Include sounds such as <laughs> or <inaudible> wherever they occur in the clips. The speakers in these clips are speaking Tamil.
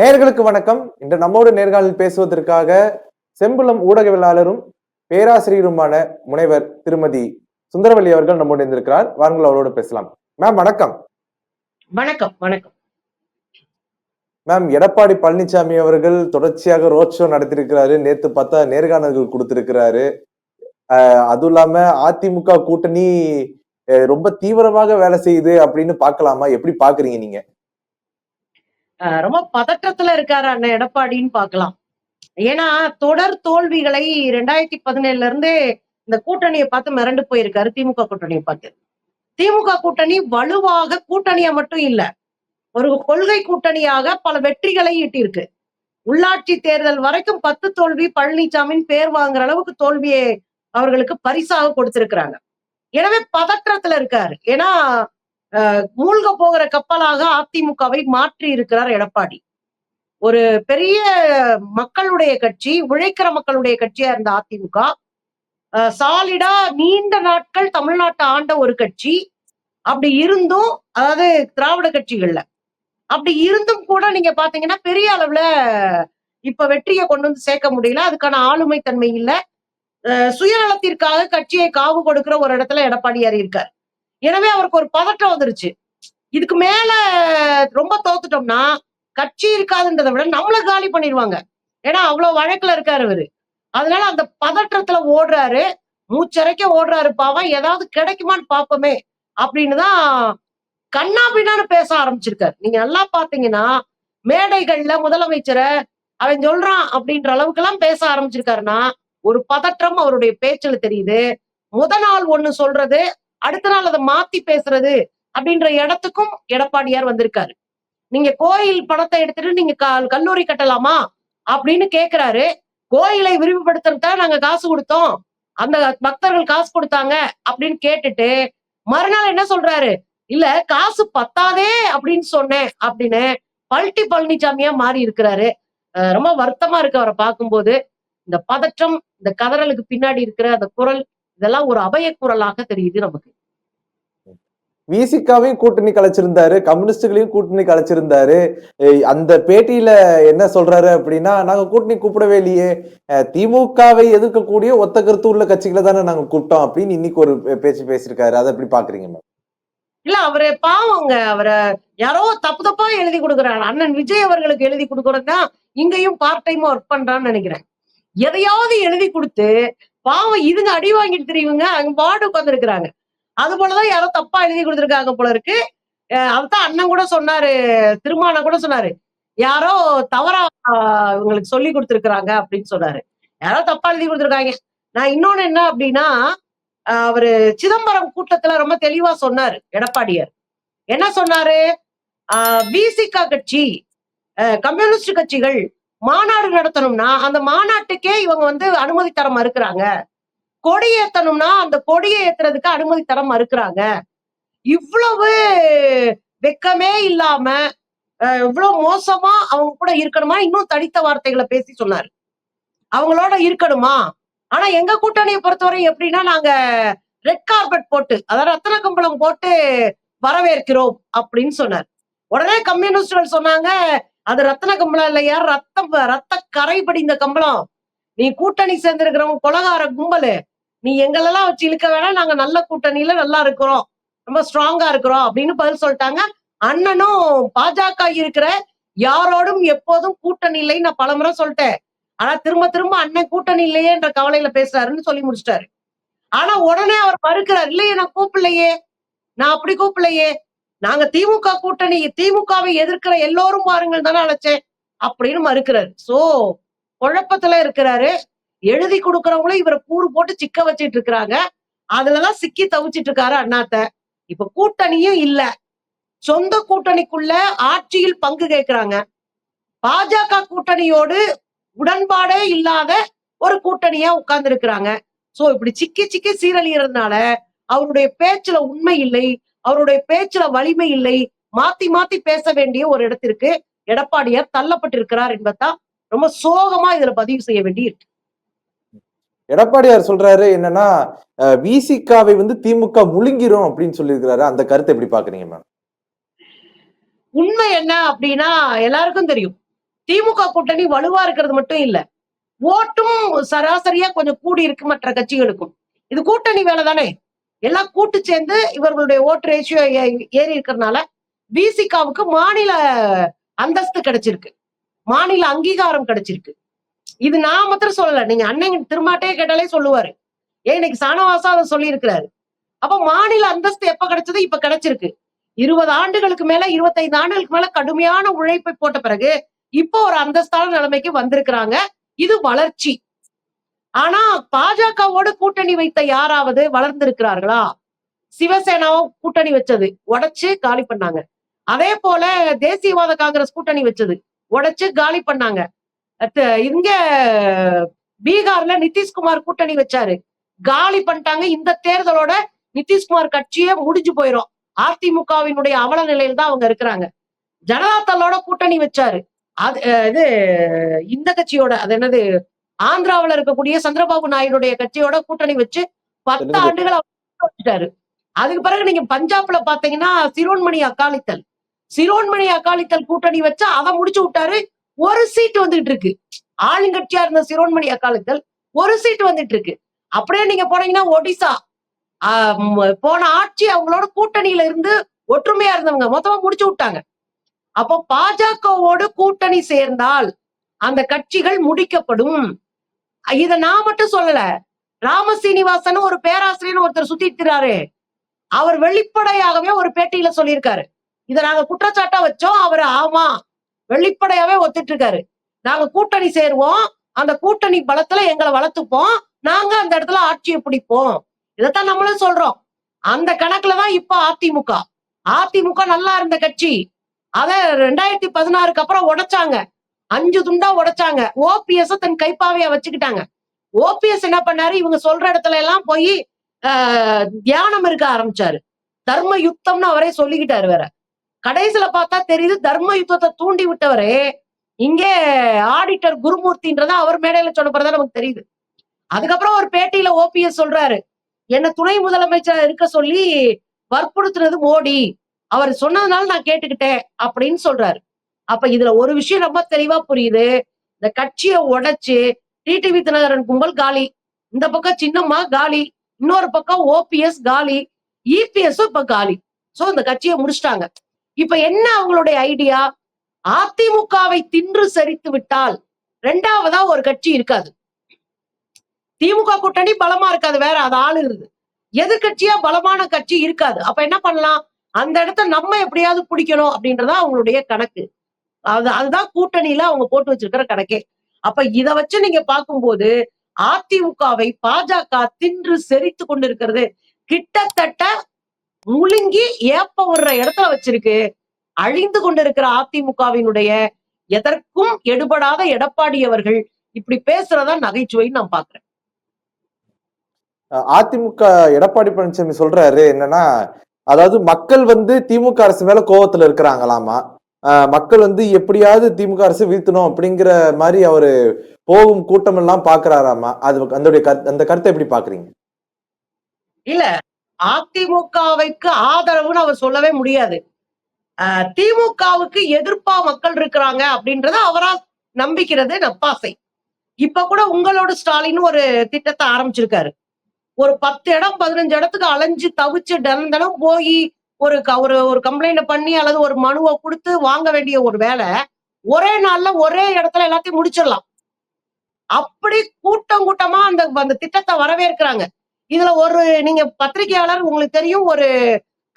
நேயர்களுக்கு வணக்கம். இன்று நம்மோடு நேர்காணலில் பேசுவதற்காக செம்புலம் ஊடகவியலாளரும் பேராசிரியருமான முனைவர் திருமதி சுந்தரவல்லி அவர்கள் நம்மோடு இருந்திருக்கிறார் வாருங்கள் அவரோடு பேசலாம். மேம் வணக்கம். வணக்கம் வணக்கம். மேம் எடப்பாடி பழனிசாமி அவர்கள் தொடர்ச்சியாக ரோட் ஷோ நடத்திருக்கிறாரு நேத்து பார்த்தா நேர்காணல்கள் கொடுத்திருக்கிறாரு. அதுவும் இல்லாம அதிமுக கூட்டணி ரொம்ப தீவிரமாக வேலை செய்யுது அப்படின்னு பார்க்கலாமா? எப்படி பாக்குறீங்க நீங்க? ரொம்ப பதற்றத்துல இருக்காரு அண்ணன் எடப்பாடின்னு பார்க்கலாம். ஏன்னா தொடர் தோல்விகளை ரெண்டாயிரத்தி பதினேழுல இருந்து இந்த கூட்டணியை பார்த்து மிரண்டு போயிருக்காரு திமுக கூட்டணியை பார்த்து. திமுக கூட்டணி வலுவாக கூட்டணியா மட்டும் இல்ல ஒரு கொள்கை கூட்டணியாக பல வெற்றிகளை ஈட்டியிருக்கு. உள்ளாட்சி தேர்தல் வரைக்கும் பத்து தோல்வி பழனிசாமியின் பேர் வாங்குற அளவுக்கு தோல்வியை அவர்களுக்கு பரிசாக கொடுத்திருக்கிறாங்க. எனவே பதற்றத்துல இருக்காரு. ஏன்னா மூழ்க போகிற கப்பலாக அதிமுகவை மாற்றி இருக்கிறார் எடப்பாடி. ஒரு பெரிய மக்களுடைய கட்சி உழைக்கிற மக்களுடைய கட்சியா இருந்த அதிமுக சாலிடா நீண்ட நாட்கள் தமிழ்நாட்டை ஆண்ட ஒரு கட்சி. அப்படி இருந்தும் அதாவது திராவிட கட்சிகள்ல அப்படி இருந்தும் கூட நீங்க பாத்தீங்கன்னா பெரிய அளவுல இப்ப வெற்றியை கொண்டு வந்து சேர்க்க முடியல. அதுக்கான ஆளுமை தன்மை இல்ல. அஹ், சுயநலத்திற்காக கட்சியை காவு கொடுக்கிற ஒரு இடத்துல எடப்பாடியார் இருக்கார். எனவே அவருக்கு ஒரு பதட்டம் வந்துருச்சு. இதுக்கு மேல ரொம்ப தோத்துட்டோம்னா கட்சி இருக்காதுன்றதை விட நம்மளை காலி பண்ணிடுவாங்க. ஏன்னா அவ்வளவு வழக்குல இருக்காரு இவரு அதனால அந்த பதற்றத்துல ஓடுறாரு. மூச்சரைக்க ஓடுறாரு பாவம். ஏதாவது கிடைக்குமான்னு பாப்போமே அப்படின்னு தான் கண்ணா பின்னான்னு பேச ஆரம்பிச்சிருக்காரு. நீங்க நல்லா பாத்தீங்கன்னா மேடைகள்ல முதலமைச்சரை அவன் சொல்றான் அப்படின்ற அளவுக்கு எல்லாம் பேச ஆரம்பிச்சிருக்காருன்னா ஒரு பதற்றம் அவருடைய பேச்சில் தெரியுது. முத நாள் ஒண்ணு சொல்றது அடுத்த நாள் அதை மாத்தி பேசுறது அப்படின்ற இடத்துக்கும் எடப்பாடியார் வந்திருக்காரு. நீங்க கோயில் பணத்தை எடுத்துட்டு நீங்க கல்லூரி கட்டலாமா அப்படின்னு கேக்குறாரு. கோயிலை விரிவுபடுத்துறதுக்கு நாங்க காசு கொடுத்தோம். அந்த பக்தர்கள் காசு கொடுத்தாங்க அப்படின்னு கேட்டுட்டு மறுநாள் என்ன சொல்றாரு? இல்ல காசு பத்தாதே அப்படின்னு சொன்னேன் அப்படின்னு பல்ட்டி பழனிசாமியா மாறி இருக்கிறாரு. ரொம்ப வருத்தமா இருக்கு அவரை பார்க்கும்போது. இந்த பதற்றம் இந்த கதறலுக்கு பின்னாடி இருக்கிற அந்த குரல் இதெல்லாம் ஒரு அபய குரலாக தெரியுது நமக்கு. விசிகாவையும் கூட்டணி கலைச்சிருந்தாரு கம்யூனிஸ்டுகளையும் கூட்டணி கலைச்சிருந்தாரு. அந்த பேட்டியில என்ன சொல்றாரு அப்படின்னா நாங்க கூட்டணி கூப்பிடவே இல்லையே. அஹ், திமுகவை எதிர்க்கக்கூடிய ஒத்த கருத்து உள்ள கட்சிகளை தானே நாங்க கூப்பிட்டோம் அப்படின்னு இன்னைக்கு ஒரு பேச்சு பேசியிருக்காரு. அதை எப்படி பாக்குறீங்க மேம்? இல்ல அவரு பாவங்க. அவரை யாரோ தப்பு தப்பா எழுதி கொடுக்குறாங்க அண்ணன் விஜய் அவர்களுக்கு எழுதி கொடுக்கறதா இங்கேயும் பார்ட் டைம் ஒர்க் பண்றான்னு நினைக்கிறேன். எதையாவது எழுதி கொடுத்து பாவம் இதுங்க அடி வாங்கிட்டு தெரியுங்க அங்க பாடு உட்கார்ந்து இருக்கிறாங்க அது போலதான் யாரோ தப்பா எழுதி கொடுத்துருக்காங்க போல இருக்கு. அஹ் அதுதான் அண்ணன் கூட சொன்னாரு திருமானம் கூட சொன்னாரு. யாரோ தவறா இவங்களுக்கு சொல்லி கொடுத்துருக்குறாங்க அப்படின்னு சொன்னாரு. யாரோ தப்பா எழுதி கொடுத்துருக்காங்க. நான் இன்னொன்னு என்ன அப்படின்னா அவரு சிதம்பரம் கூட்டத்துல ரொம்ப தெளிவா சொன்னாரு எடப்பாடியார். என்ன சொன்னாரு? பிசிகா கட்சி கம்யூனிஸ்ட் கட்சிகள் மாநாடு நடத்தணும்னா அந்த மாநாட்டுக்கே இவங்க வந்து அனுமதி தர மறுக்கிறாங்க. கொடி ஏத்தணும்னா அந்த கொடியை ஏத்துறதுக்கு அனுமதி தர மறுக்கிறாங்க. இவ்வளவு வெக்கமே இல்லாம இவ்வளவு மோசமா அவங்க கூட இருக்கணுமா? இன்னும் தடித்த வார்த்தைகளை பேசி சொன்னாரு. அவங்களோட இருக்கணுமா? ஆனா எங்க கூட்டணியை பொறுத்தவரை எப்படின்னா நாங்க ரெட் கார்பெட் போட்டு அதாவது ரத்தன கம்பளம் போட்டு வரவேற்கிறோம் அப்படின்னு சொன்னார். உடனே கம்யூனிஸ்டுகள் சொன்னாங்க அது ரத்தன கம்பளம் இல்லையா? ரத்தம் ரத்த கரை படிந்த கம்பளம். நீ கூட்டணி சேர்ந்திருக்கிறவங்க கொலகார கும்பலு. நீ எங்களெல்லாம் வச்சு இழுக்க வேணாம் நாங்க நல்ல கூட்டணியில நல்லா இருக்கிறோம். ரொம்ப ஸ்ட்ராங்கா இருக்கிறோம் அப்படின்னு பதில் சொல்லிட்டாங்க. அண்ணனும் பாஜக இருக்கிற யாரோடும் எப்போதும் கூட்டணி இல்லைன்னு நான் பலமுறை சொல்லிட்டேன். ஆனா திரும்ப திரும்ப அண்ணன் கூட்டணி இல்லையே என்ற கவலையில பேசுறாருன்னு சொல்லி முடிச்சிட்டாரு. ஆனா உடனே அவர் மறுக்கிறார் இல்லையே நான் கூப்பிடலையே. நான் அப்படி கூப்பிடலையே. நாங்க திமுக கூட்டணி திமுகவை எதிர்க்கிற எல்லோரும் பாருங்கள் தானே அழைச்சேன் அப்படின்னு மறுக்கிறாரு. சோ குழப்பத்துல இருக்கிறாரு. எழுதி கொடுக்கறவங்களும் இவரை கூறு போட்டு சிக்க வச்சிட்டு இருக்கிறாங்க. அதுலதான் சிக்கி தவிச்சிட்டு இருக்காரு அண்ணாத்த. இப்ப கூட்டணியும் இல்ல. சொந்த கூட்டணிக்குள்ள ஆட்சியில் பங்கு கேட்கிறாங்க பாஜக கூட்டணியோடு உடன்பாடே இல்லாத ஒரு கூட்டணியா உட்கார்ந்து இருக்கிறாங்க சோ இப்படி சிக்கி சிக்கி சீரழியறதுனால அவருடைய பேச்சுல உண்மை இல்லை அவருடைய பேச்சுல வலிமை இல்லை மாத்தி மாத்தி பேச வேண்டிய ஒரு இடத்திற்கு எடப்பாடியார் தள்ளப்பட்டிருக்கிறார் என்பதுதான் ரொம்ப சோகமா இதுல பதிவு செய்ய வேண்டி இருக்கு எடப்பாடியார் சொல்றாரு என்னன்னா விசிகாவை வந்து திமுக முழுங்கிரும் அப்படின்னு சொல்லியிருக்கிறாரு. அந்த கருத்தை எப்படி பாக்குறீங்க மேம்? உண்மை என்ன அப்படின்னா எல்லாருக்கும் தெரியும். திமுக கூட்டணி வலுவா இருக்கிறது மட்டும் இல்ல. ஓட்டும் சராசரியா கொஞ்சம் கூடி இருக்கு மற்ற கட்சிகளுக்கும். இது கூட்டணி வேலை தானே? எல்லாம் கூட்டு சேர்ந்து இவர்களுடைய ஓட்டு ரேஷியோ ஏறி இருக்கிறதுனால விசிகாவுக்கு மாநில அந்தஸ்து கிடைச்சிருக்கு. மாநில அங்கீகாரம் கிடைச்சிருக்கு. இது நான் மாத்திரம் சொல்லல. நீங்க அண்ணன் திருமாட்டே கேட்டாலே சொல்லுவாரு. ஏன் இன்னைக்கு சாணவாசம் அதை சொல்லி இருக்கிறாரு அப்ப மாநில அந்தஸ்து எப்ப கிடைச்சது இப்ப கிடைச்சிருக்கு. இருபது ஆண்டுகளுக்கு மேல இருபத்தைந்து ஆண்டுகளுக்கு மேல கடுமையான உழைப்பை போட்ட பிறகு இப்போ ஒரு அந்தஸ்தான நிலைமைக்கு வந்திருக்கிறாங்க. இது வளர்ச்சி. ஆனா பாஜகவோடு கூட்டணி வைத்த யாராவது வளர்ந்திருக்கிறார்களா? சிவசேனாவும் கூட்டணி வச்சது. உடைச்சு காலி பண்ணாங்க. அதே போல தேசியவாத காங்கிரஸ் கூட்டணி வச்சது. உடைச்சு காலி பண்ணாங்க. இங்க பீகார்ல நிதிஷ்குமார் கூட்டணி வச்சாரு. காலி பண்ணிட்டாங்க. இந்த தேர்தலோட நிதிஷ்குமார் கட்சியே முடிஞ்சு போயிரும். அதிமுகவினுடைய அவல நிலையில தான் அவங்க இருக்கிறாங்க. ஜனதாதளோட கூட்டணி வச்சாரு. அது இது இந்த கட்சியோட அது என்னது ஆந்திராவுல இருக்கக்கூடிய சந்திரபாபு நாயுடைய கட்சியோட கூட்டணி வச்சு பத்து? ஆண்டுகள் வச்சுட்டாரு. அதுக்கு பிறகு நீங்க பஞ்சாப்ல பாத்தீங்கன்னா சிரோன்மணி அகாலித்தல் சிரோன்மணி அகாலித்தல் கூட்டணி வச்சு அதை முடிச்சு விட்டாரு. ஒரு சீட் வந்துகிட்டு இருக்கு ஆளுங்கட்சியா இருந்த சிரோன்மணி அகாலித்தல் ஒரு சீட் வந்துட்டு இருக்கு அப்படியே நீங்க போனீங்கன்னா ஒடிசா. ஆஹ் போன ஆட்சி அவங்களோட கூட்டணியில இருந்து ஒற்றுமையா இருந்தவங்க. மொத்தமா முடிச்சு விட்டாங்க. அப்போ பாஜகவோடு கூட்டணி சேர்ந்தால் அந்த கட்சிகள் முடிக்கப்படும். இத நான் மட்டும் சொல்லல. ராம சீனிவாசன் ஒரு பேராசிரியர் ஒருத்தர் சுத்திட்டுறாரு அவர் வெளிப்படையாகவே ஒரு பேட்டியில சொல்லியிருக்காரு. இத நாங்க குற்றச்சாட்டா வச்சோம். அவர் ஆமா. வெளிப்படையாவே ஒத்துட்டு இருக்காரு நாங்க கூட்டணி சேருவோம். அந்த கூட்டணி பலத்துல எங்களை வளர்த்துப்போம். நாங்க அந்த இடத்துல ஆட்சியை பிடிப்போம். இதைத்தான் நம்மளும் சொல்றோம். அந்த கணக்குலதான் இப்ப அதிமுக. அதிமுக நல்லா இருந்த கட்சி. அத ரெண்டாயிரத்தி பதினாறுக்கு அப்புறம் உடைச்சாங்க. அஞ்சு துண்டா உடைச்சாங்க. ஓபிஎஸ் தன் கைப்பாவைய வச்சுக்கிட்டாங்க. ஓபிஎஸ் என்ன பண்ணாரு? இவங்க சொல்ற இடத்துல எல்லாம் போய் ஆஹ், தியானம் இருக்க ஆரம்பிச்சாரு. தர்ம யுத்தம்னு அவரே சொல்லிக்கிட்டாரு வேற. கடைசியில பார்த்தா தெரியுது தர்ம யுத்தத்தை தூண்டி விட்டவரே. இங்கே ஆடிட்டர் குருமூர்த்தின்றத அவர் மேடையில சொல்ல பிறகுதான் நமக்கு தெரியுது. அதுக்கப்புறம் ஒரு பேட்டியில ஓபிஎஸ் சொல்றாரு. என்ன துணை முதலமைச்சரா இருக்க சொல்லி வற்புறுத்துனது மோடி. அவர் சொன்னதுனால நான் கேட்டுக்கிட்டேன் அப்படின்னு சொல்றாரு. அப்ப இதுல ஒரு விஷயம் ரொம்ப தெளிவா புரியுது. இந்த கட்சியை உடைச்சு டிடிவி தினகரன் கும்பல் காலி. இந்த பக்கம் சின்னம்மா காலி. இன்னொரு பக்கம் ஓபிஎஸ் காலி. இபிஎஸும் இப்ப காலி. சோ இந்த கட்சியை முடிச்சிட்டாங்க. இப்ப என்ன அவங்களுடைய ஐடியா அதிமுகவை தின்று சரித்து விட்டால் ரெண்டாவதா ஒரு கட்சி இருக்காது. திமுக கூட்டணி பலமா இருக்காது வேற அது ஆளுகிறது எதிர்கட்சியா பலமான கட்சி இருக்காது. அப்ப என்ன பண்ணலாம்? அந்த இடத்த நம்ம எப்படியாவது பிடிக்கணும் அப்படின்றதா அவங்களுடைய கணக்கு. அது அதுதான் கூட்டணியில அவங்க போட்டு வச்சிருக்கிற கணக்கே. அப்ப இத வச்சு நீங்க பார்க்கும்போது அதிமுகவை பாஜக தின்று செரித்து கொண்டிருக்கிறது கிட்டத்தட்ட முழுங்கி ஏப்ப விடுற இடத்துல வச்சிருக்கு. அழிந்து கொண்டிருக்கிற அதிமுகவினுடைய எதற்கும் எடுபடாத எடப்பாடி அவர்கள் இப்படி பேசுறதா நகைச்சுவைன்னு நான் பாக்குறேன். அதிமுக எடப்பாடி பழனிசாமி சொல்றாரு என்னன்னா அதாவது மக்கள் வந்து திமுக அரசு மேல கோவத்துல இருக்கிறாங்களாமா? மக்கள் வந்து எப்படியாவது திமுக அரசு வீழ்த்தணும் அப்படிங்கிற மாதிரி அவரு போகும் கூட்டம் எல்லாம் பாக்குறாராமா? அது அந்த அந்த கருத்தை எப்படி பாக்குறீங்க? இல்ல அதிமுகவைக்கு ஆதரவுன்னு அவர் சொல்லவே முடியாது. திமுகவுக்கு எதிர்ப்பா மக்கள் இருக்கிறாங்க அப்படின்றத அவரா நம்பிக்கிறது நப்பாசை. இப்ப கூட உங்களோட ஸ்டாலின் ஒரு திட்டத்தை ஆரம்பிச்சிருக்காரு. ஒரு பத்து இடம் பதினஞ்சு இடத்துக்கு அலைஞ்சு தவிச்சு தினம் தினம் போய் ஒரு க- ஒரு ஒரு கம்ப்ளைண்ட் பண்ணி அல்லது ஒரு மனுவை கொடுத்து வாங்க வேண்டிய ஒரு வேலை ஒரே நாள்ல ஒரே இடத்துல எல்லாத்தையும் முடிச்சிடலாம். அப்படி கூட்டம் கூட்டமா அந்த அந்த திட்டத்தை வரவேற்கிறாங்க. இதுல ஒரு நீங்க பத்திரிகையாளர் உங்களுக்கு தெரியும் ஒரு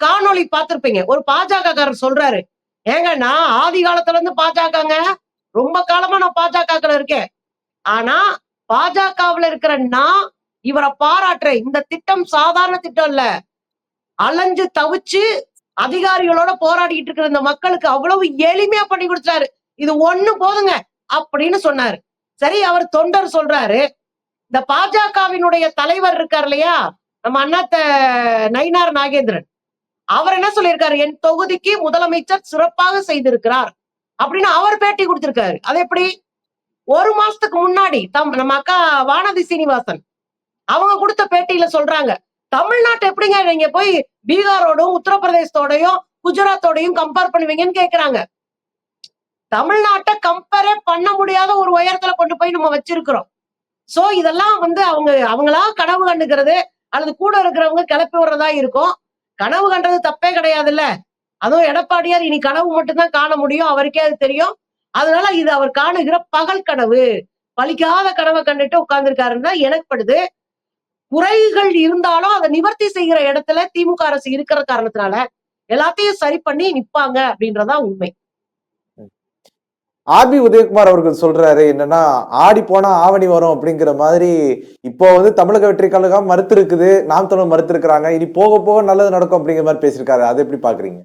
காணொளி பார்த்திருப்பீங்க. ஒரு பாஜக காரர் சொல்றாரு. ஏங்க நான் ஆதி காலத்துல இருந்து பாஜகங்க. ரொம்ப காலமா நான் பாஜகல இருக்கேன். ஆனா பாஜகவுல இருக்கிற நான் இவரை பாராட்டுறேன் இந்த திட்டம் சாதாரண திட்டம் இல்ல. அலைஞ்சு தவிச்சு அதிகாரிகளோட போராடிக்கிட்டு இருக்கிற இந்த மக்களுக்கு அவ்வளவு எளிமையா பண்ணி கொடுத்தாரு இது ஒண்ணு போதுங்க அப்படின்னு சொன்னாரு. சரி அவர் தொண்டர் சொல்றாரு. இந்த பாஜகவினுடைய தலைவர் இருக்கார் இல்லையா? நம்ம அண்ணாத்த நயினார் நாகேந்திரன். அவர் என்ன சொல்லியிருக்காரு? என் தொகுதிக்கு முதலமைச்சர் சிறப்பாக செய்திருக்கிறார் அப்படின்னு அவர் பேட்டி கொடுத்திருக்காரு. அது எப்படி? ஒரு மாசத்துக்கு முன்னாடி தம் நம்ம அக்கா வானதி சீனிவாசன் அவங்க கொடுத்த பேட்டியில சொல்றாங்க. தமிழ்நாட்டை எப்படிங்க நீங்க போய் பீகாரோடும் உத்தரப்பிரதேசத்தோடையும் குஜராத்தோடையும் கம்பேர் பண்ணுவீங்கன்னு கேக்குறாங்க. தமிழ்நாட்டை கம்பேரே பண்ண முடியாத ஒரு உயரத்துல கொண்டு போய் நம்ம வச்சிருக்கிறோம். சோ இதெல்லாம் வந்து அவங்க அவங்களா கனவு கண்டுக்கிறது அல்லது கூட இருக்கிறவங்க கிளப்பி விடுறதா இருக்கும். கனவு கண்டது தப்பே கிடையாதுல்ல. அதுவும் எடப்பாடியார் இனி கனவு மட்டும்தான் காண முடியும். அவருக்கே அது தெரியும். அதனால இது அவர் காணுகிற பகல் கனவு. பலிக்காத கனவை கண்டுட்டு உட்கார்ந்துருக்காருன்னு தான் எனக்கப்படுது குறைகள் இருந்தாலும் அதை நிவர்த்தி செய்கிற இடத்துல திமுக அரசு இருக்கிற காரணத்தினால எல்லாத்தையும் சரி பண்ணி நிப்பாங்க அப்படின்றதான் உண்மை. ஆர்பி உதயகுமார் அவர்கள் சொல்றாரு என்னன்னா ஆடி போனா ஆவணி வரும் அப்படிங்கிற மாதிரி இப்போ வந்து தமிழக வெற்றி கழகம் மறுத்து இருக்குது நாம் தமிழ் மறுத்து இருக்கிறாங்க இனி போக போக நல்லது நடக்கும் அப்படிங்கிற மாதிரி பேசியிருக்காரு. அதை எப்படி பாக்குறீங்க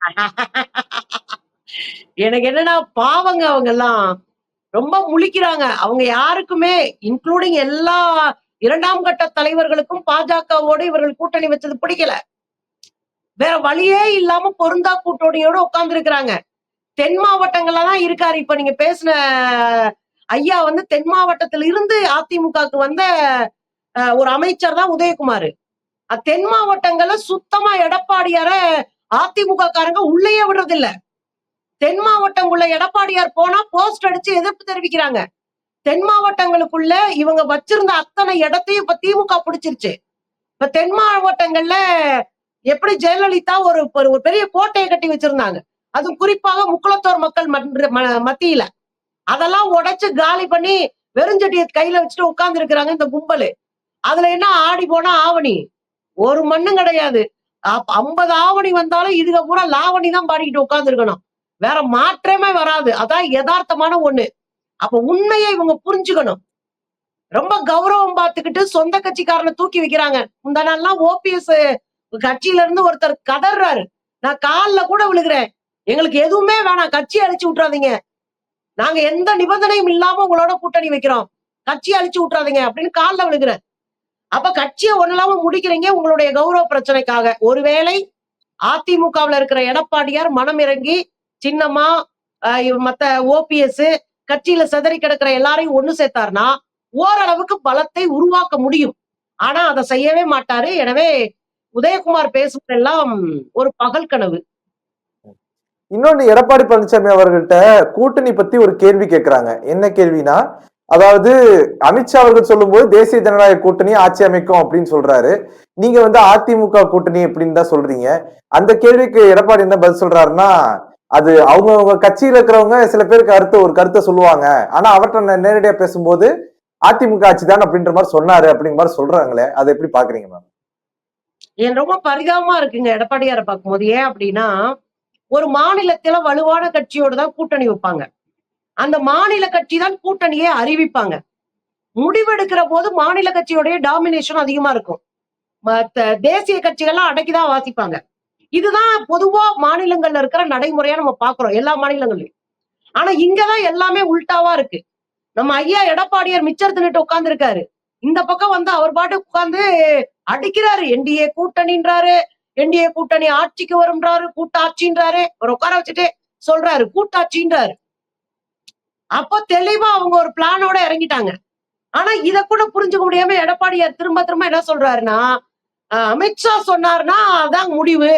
<laughs> எனக்கு என்னன்னா பாவங்க அவங்க எல்லாம் ரொம்ப முழிக்கிறாங்க. அவங்க யாருக்குமே இன்க்ளூடிங் எல்லா இரண்டாம் கட்ட தலைவர்களுக்கும் பாஜகவோடு இவர்கள் கூட்டணி வச்சது பிடிக்கல. வேற வழியே இல்லாம பொருந்தா கூட்டணியோட உட்கார்ந்து இருக்கிறாங்க தென் மாவட்டங்கள்ல தான் இருக்காரு. இப்ப நீங்க பேசின ஐயா வந்து தென் மாவட்டத்துல இருந்து அதிமுகவுக்கு வந்த அஹ், ஒரு அமைச்சர் தான் உதயகுமார். தென் மாவட்டங்கள்ல சுத்தமா எடப்பாடியார அதிமுக காரங்க உள்ளேயே விடுறது இல்ல தென் மாவட்டம் உள்ள எடப்பாடியார் போனா போஸ்ட் அடிச்சு எதிர்ப்பு தெரிவிக்கிறாங்க. தென் மாவட்டங்களுக்குள்ள இவங்க வச்சிருந்த அத்தனை இடத்தையும் இப்ப திமுக பிடிச்சிருச்சு. இப்ப தென் மாவட்டங்கள்ல எப்படி ஜெயலலிதா ஒரு ஒரு பெரிய கோட்டையை கட்டி வச்சிருந்தாங்க. அது குறிப்பாக முக்குளத்தோர் மக்கள் மன்ற- ம- மத்தியில. அதெல்லாம் உடைச்சு காலி பண்ணி வெறுஞ்சட்டியை கையில வச்சுட்டு உட்கார்ந்து இருக்கிறாங்க இந்த கும்பல். அதுல என்ன ஆடி போனா ஆவணி? ஒரு மண்ணும் கிடையாது. ஐம்பது ஆவணி வந்தாலும் இதுக பூரா லாவணி தான் பாடிக்கிட்டு உட்கார்ந்து இருக்கணும் வேற மாற்றமே வராது. அதான் யதார்த்தமான ஒண்ணு. அப்ப உண்மையை இவங்க புரிஞ்சுக்கணும். ரொம்ப கௌரவம் பார்த்துக்கிட்டு சொந்த கட்சிக்காரனை தூக்கி வைக்கிறாங்க. இந்த நாள்லாம் ஓபிஎஸ் கட்சியில இருந்து ஒருத்தர் கதறாரு நான் கால்ல கூட விழுகிறேன். எங்களுக்கு எதுவுமே வேணாம். கட்சி அழிச்சு விட்டுறாதீங்க. நாங்க எந்த நிபந்தனையும் இல்லாம உங்களோட கூட்டணி வைக்கிறோம். கட்சி அழிச்சு விட்டுறாதீங்க அப்படின்னு கால்ல விழுகிறேன். அப்ப கட்சியை ஒண்ணு முடிக்கிறீங்க உங்களுடைய கௌரவ பிரச்சனைக்காக. ஒருவேளை அதிமுகவுல இருக்கிற எடப்பாடியார் மனம் இறங்கி சின்னம்மா ஆஹ் மத்த ஓபிஎஸ் கட்சியில சிதறி கிடக்கிற எல்லாரையும் ஒண்ணு சேர்த்தாருன்னா ஓரளவுக்கு பலத்தை உருவாக்க முடியும். ஆனா அதை செய்யவே மாட்டாரு. எனவே உதயகுமார் பேசுவதெல்லாம் ஒரு பகல் கனவு. இன்னொன்னு எடப்பாடி பழனிசாமி அவர்கள்ட்ட கூட்டணி பத்தி ஒரு கேள்வி கேட்கிறாங்க என்ன கேள்வினா அதாவது அமித்ஷா அவர்கள் சொல்லும்போது தேசிய ஜனநாயக கூட்டணி ஆட்சி அமைக்கும் அப்படின்னு சொல்றாரு. நீங்க வந்து அதிமுக கூட்டணி அப்படின்னு தான் சொல்றீங்க. அந்த கேள்விக்கு எடப்பாடி என்ன பதில் சொல்றாருன்னா அது அவங்க அவங்க கட்சியில இருக்கிறவங்க சில பேருக்கு கருத்து ஒரு கருத்தை சொல்லுவாங்க. ஆனா அவர்கிட்ட நேரடியா பேசும்போது அதிமுக ஆட்சி தான் அப்படின்ற மாதிரி சொன்னாரு அப்படிங்கிற மாதிரி சொல்றாங்களே. அதை எப்படி பாக்குறீங்க மேம்? என் ரொம்ப பரிதாபமா இருக்குங்க எடப்பாடியார பார்க்கும்போது. ஏன் அப்படின்னா ஒரு மாநிலத்துல வலுவான கட்சியோட தான் கூட்டணி வைப்பாங்க. அந்த மாநில கட்சி தான் கூட்டணியை அறிவிப்பாங்க. முடிவெடுக்கிற போது மாநில கட்சியோடைய டாமினேஷன் அதிகமா இருக்கும். தேசிய கட்சிகள்லாம் அடக்கிதான் வாசிப்பாங்க. இதுதான் பொதுவா மாநிலங்கள்ல இருக்கிற நடைமுறையா நம்ம பாக்குறோம் எல்லா மாநிலங்கள்லயும். ஆனா இங்கதான் எல்லாமே உல்டாவா இருக்கு. நம்ம ஐயா எடப்பாடியார் மிச்சர் தின்னுட்டு உட்கார்ந்து இருக்காரு இந்த பக்கம் வந்து அவர் பாட்டு உட்கார்ந்து அடிக்கிறாரு. என்டிஏ கூட்டணின்றாரு. என்டிஏ கூட்டணி ஆட்சிக்கு வரும்ன்றாரு கூட்டாட்சின்றாரு. அவர் உட்கார வச்சுட்டு சொல்றாரு கூட்டாட்சின்றாரு. அப்போ தெளிவா அவங்க ஒரு பிளானோட இறங்கிட்டாங்க. ஆனா இத கூட புரிஞ்சுக்க முடியாம எடப்பாடியார் திரும்ப திரும்ப என்ன சொல்றாருன்னா அமித்ஷா சொன்னாருன்னா அதான் முடிவு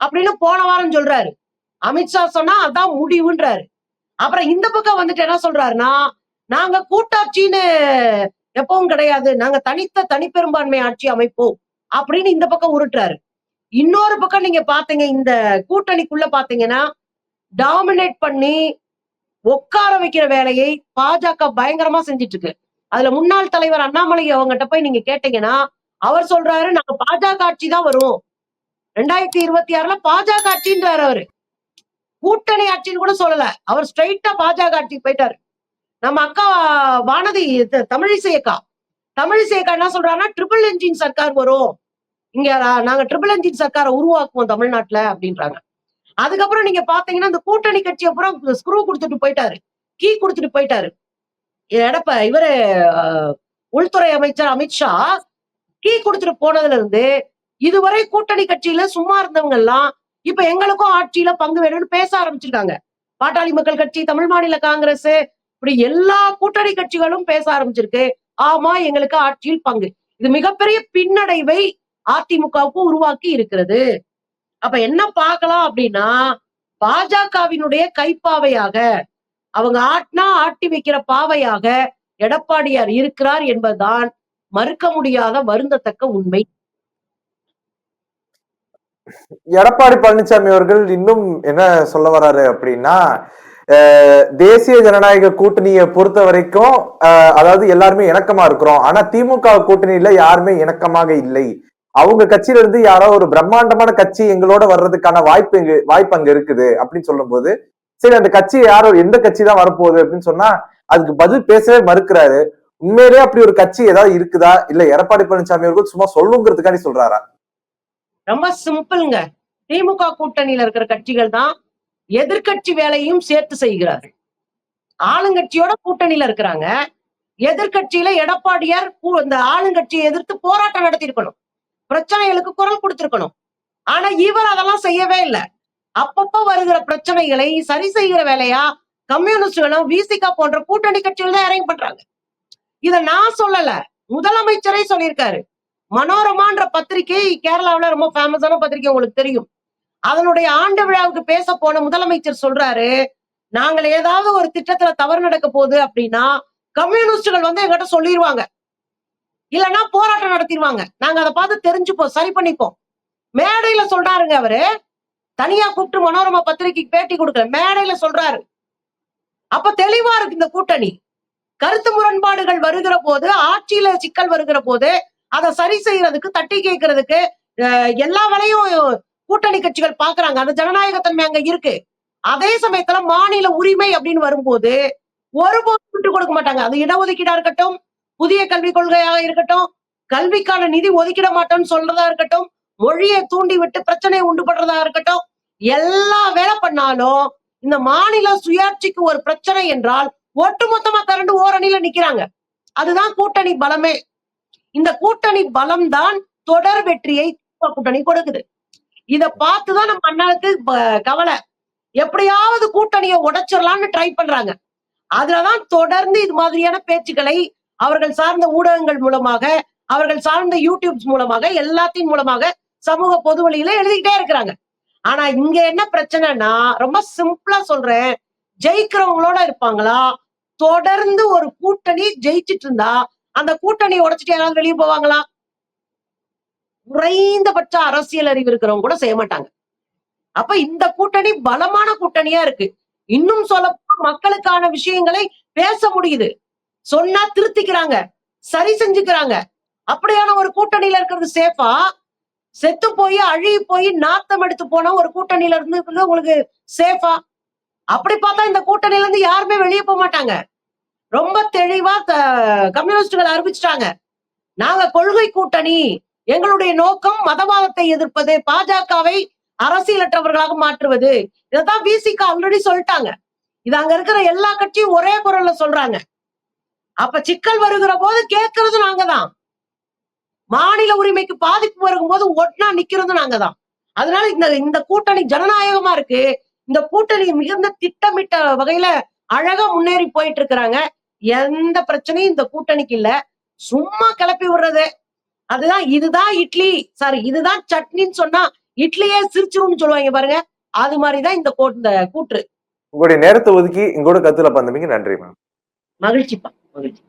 அப்படின்னு போன வாரம் சொல்றாரு. அமித்ஷா சொன்னா அதான் முடிவுன்றாரு. அப்புறம் இந்த பக்கம் வந்துட்டு என்ன சொல்றாருன்னா நாங்க கூட்டாட்சின்னு எப்பவும் கிடையாது. நாங்க தனித்த தனிப்பெரும்பான்மை ஆட்சி அமைப்போம் அப்படின்னு இந்த பக்கம் உருட்டுறாரு. இன்னொரு பக்கம் நீங்க பாத்தீங்க இந்த கூட்டணிக்குள்ள பாத்தீங்கன்னா டாமினேட் பண்ணி உட்கார வைக்கிற வேலையை பாஜக பயங்கரமா செஞ்சுட்டு இருக்கு அதுல முன்னாள் தலைவர் அண்ணாமலை அவங்ககிட்ட போய் நீங்க கேட்டீங்கன்னா அவர் சொல்றாரு நாங்க பாஜக ஆட்சி தான் வரும். ரெண்டாயிரத்தி இருபத்தி ஆறுல பாஜக ஆட்சின்றாரு அவரு. கூட்டணி ஆட்சின்னு கூட சொல்லல. அவர் ஸ்ட்ரைட்டா பாஜக ஆட்சிக்கு போயிட்டாரு. நம்ம அக்கா வானதி த- தமிழிசை அக்கா. தமிழிசை அக்கா என்ன சொல்றாங்கன்னா ட்ரிபிள் என்ஜின் சர்க்கார் வரும். இங்க நாங்க ட்ரிபிள் என்ஜின் சர்க்காரை உருவாக்குவோம் தமிழ்நாட்டுல அப்படின்றாங்க. அதுக்கப்புறம் நீங்க பாத்தீங்கன்னா இந்த கூட்டணி கட்சி அப்புறம் ஸ்க்ரூ கொடுத்துட்டு போயிட்டாரு. கீ கொடுத்துட்டு போயிட்டாரு. எடப்ப இவரு உள்துறை அமைச்சர் அமித்ஷா கீ கொடுத்துட்டு போனதுல இருந்து இதுவரை கூட்டணி கட்சியில சும்மா இருந்தவங்க எல்லாம் இப்ப எங்களுக்கும் ஆட்சியில பங்கு வேணும்னு பேச ஆரம்பிச்சிருக்காங்க. பாட்டாளி மக்கள் கட்சி தமிழ் மாநில காங்கிரஸ் இப்படி எல்லா கூட்டணி கட்சிகளும் பேச ஆரம்பிச்சிருக்கு. ஆமா எங்களுக்கு ஆட்சியில் பங்கு. இது மிகப்பெரிய பின்னடைவை அதிமுகவுக்கும் உருவாக்கி இருக்கிறது. அப்ப என்ன பார்க்கலாம் அப்படின்னா பாஜகவினுடைய கைப்பாவையாக அவங்க ஆட்டினா ஆட்டி வைக்கிற பாவையாக எடப்பாடியார் இருக்கிறார் என்பதுதான் மறுக்க முடியாத வருந்தத்தக்க உண்மை. எடப்பாடி பழனிசாமி அவர்கள் இன்னும் என்ன சொல்ல வராரு அப்படின்னா தேசிய ஜனநாயக கூட்டணியை பொறுத்த வரைக்கும் அதாவது எல்லாருமே இணக்கமா இருக்கிறோம். ஆனா திமுக கூட்டணியில யாருமே இணக்கமாக இல்லை. அவங்க கட்சியில இருந்து யாரோ ஒரு பிரம்மாண்டமான கட்சி எங்களோட வர்றதுக்கான வாய்ப்பு எங்க வாய்ப்பு அங்க இருக்குது அப்படின்னு சொல்லும் போது சரி அந்த கட்சி யாரோ எந்த கட்சி தான் வரப்போகுது அப்படின்னு சொன்னா அதுக்கு பதில் பேசவே மறுக்கிறாரு. உண்மையிலேயே அப்படி ஒரு கட்சி ஏதாவது இருக்குதா? இல்ல எடப்பாடி பழனிசாமி அவர்கள் சும்மா சொல்லுங்கிறதுக்காண்டி சொல்றாரா? ரொம்ப சிம்பிள்ங்க. திமுக கூட்டணியில இருக்கிற கட்சிகள் தான் எதிர்க்கட்சி வேலையும் சேர்த்து செய்கிறார்கள். ஆளுங்கட்சியோட கூட்டணியில இருக்கிறாங்க. எதிர்கட்சியில எடப்பாடியார் அந்த இந்த ஆளுங்கட்சியை எதிர்த்து போராட்டம் நடத்தியிருக்கணும். பிரச்சனைகளுக்கு குரல் கொடுத்திருக்கணும். ஆனா இவர் அதெல்லாம் செய்யவே இல்லை. அப்பப்ப வருகிற பிரச்சனைகளை சரி செய்கிற வேலையா கம்யூனிஸ்டுகளும் விசிகா போன்ற கூட்டணி கட்சிகள் தான் இறங்கி பண்றாங்க. இத நான் சொல்லல. முதலமைச்சரே சொல்லியிருக்காரு. மனோரமான்ற பத்திரிகை கேரளாவுல ரொம்ப ஃபேமஸான பத்திரிகை உங்களுக்கு தெரியும். அதனுடைய ஆண்டு விழாவுக்கு பேச போன முதலமைச்சர் சொல்றாரு நாங்கள் ஏதாவது ஒரு திட்டத்துல தவறு நடக்க போகுது அப்படின்னா கம்யூனிஸ்டுகள் வந்து எங்கிட்ட சொல்லிடுவாங்க இல்லைன்னா போராட்டம் நடத்திடுவாங்க. நாங்க அதை பார்த்து தெரிஞ்சுப்போம் சரி பண்ணிப்போம். மேடையில சொல்றாருங்க அவரு. தனியா கூப்பிட்டு மனோரமா பத்திரிகைக்கு பேட்டி கொடுக்கல. மேடையில சொல்றாரு. அப்ப தெளிவா இருக்கு இந்த கூட்டணி. கருத்து முரண்பாடுகள் வருகிற போது ஆட்சியில சிக்கல் வருகிற போது அதை சரி செய்யறதுக்கு தட்டி கேட்கறதுக்கு அஹ், எல்லா வேலையும் கூட்டணி கட்சிகள் பாக்குறாங்க. அந்த ஜனநாயகத்தன்மை அங்க இருக்கு. அதே சமயத்துல மாநில உரிமை அப்படின்னு வரும்போது ஒருபோதும் விட்டு கொடுக்க மாட்டாங்க. அது இடஒதுக்கீடா இருக்கட்டும் புதிய கல்விக் கொள்கையாக இருக்கட்டும் கல்விக்கான நிதி ஒதுக்கிட மாட்டோம்னு சொல்றதா இருக்கட்டும் மொழியை தூண்டி விட்டு பிரச்சனை உண்டு பண்றதா இருக்கட்டும் எல்லா வேலை பண்ணாலும் இந்த மாநில சுயாட்சிக்கு ஒரு பிரச்சனை என்றால் ஒட்டுமொத்தமா திரண்டு ஓரணியில நிக்கிறாங்க. அதுதான் கூட்டணி பலமே. இந்த கூட்டணி பலம் தான் தொடர் வெற்றியை கூட்டணி கொடுக்குது. இத பார்த்துதான் நம்ம அண்ணாவுக்கு கவலை. எப்படியாவது கூட்டணியை உடைச்சிடலாம்னு ட்ரை பண்றாங்க. அதுலதான் தொடர்ந்து இது மாதிரியான பேச்சுக்களை அவர்கள் சார்ந்த ஊடகங்கள் மூலமாக அவர்கள் சார்ந்த யூடியூப்ஸ் மூலமாக எல்லாத்தின் மூலமாக சமூக பொது வழியில எழுதிக்கிட்டே இருக்கிறாங்க. ஆனா இங்க என்ன பிரச்சனைனா ரொம்ப சிம்பிளா சொல்றேன். ஜெயிக்கிறவங்களோட இருப்பாங்களா? தொடர்ந்து ஒரு கூட்டணி ஜெயிச்சிட்டு இருந்தா அந்த கூட்டணி உடைச்சிட்டு யாராவது வெளியே போவாங்களா? குறைந்தபட்ச அரசியல் அறிவு இருக்கிறவங்க கூட செய்ய மாட்டாங்க. அப்ப இந்த கூட்டணி பலமான கூட்டணியா இருக்கு. இன்னும் சொல்ல மக்களுக்கான விஷயங்களை பேச முடியுது. சொன்னா திருத்திக்கிறாங்க சரி செஞ்சுக்கிறாங்க. அப்படியான ஒரு கூட்டணியில இருக்கிறது சேஃபா? செத்து போய் அழுகி போய் நாத்தம் எடுத்து போன ஒரு கூட்டணியில இருந்து உங்களுக்கு சேஃபா? அப்படி பார்த்தா இந்த கூட்டணியில இருந்து யாருமே வெளியே போக மாட்டாங்க. ரொம்ப தெளிவா கம்யூனிஸ்டுகள் அறிவிச்சிட்டாங்க. நாங்க கொள்கை கூட்டணி எங்களுடைய நோக்கம் மதவாதத்தை எதிர்ப்பது பாஜகவை அரசியலற்றவர்களாக மாற்றுவது. இதைத்தான் விசிக ஆல்ரெடி சொல்லிட்டாங்க. இது அங்க இருக்கிற எல்லா கட்சியும் ஒரே குரல்ல சொல்றாங்க. அப்ப சிக்கல் வருகிற போது கேட்கறது நாங்க தான் மாநில உரிமைக்கு பாதிப்பு வரும்போது ஒன்னா நிக்கிறது நாங்க தான் அதனால இந்த இந்த கூட்டணி ஜனநாயகமா இருக்கு. இந்த கூட்டணி மிகுந்த திட்டமிட்ட வகையில அழகா முன்னேறி போயிட்டு இருக்கிறாங்க எந்த பிரச்சனையும் இந்த கூட்டணிக்கு இல்ல. சும்மா கிளப்பி விடுறது. அதுதான் இதுதான் இட்லி. சாரி இதுதான் சட்னின்னு சொன்னா இட்லியே சிரிச்சிரும்னு சொல்லுவாங்க பாருங்க. அது மாதிரிதான் இந்த கூட்டு இந்த கூற்று. உங்களுடைய நேரத்தை ஒதுக்கி எங்களோட கத்துல பந்தமிக்கு நன்றி மேம். மகிழ்ச்சிப்பா மகிழ்ச்சி.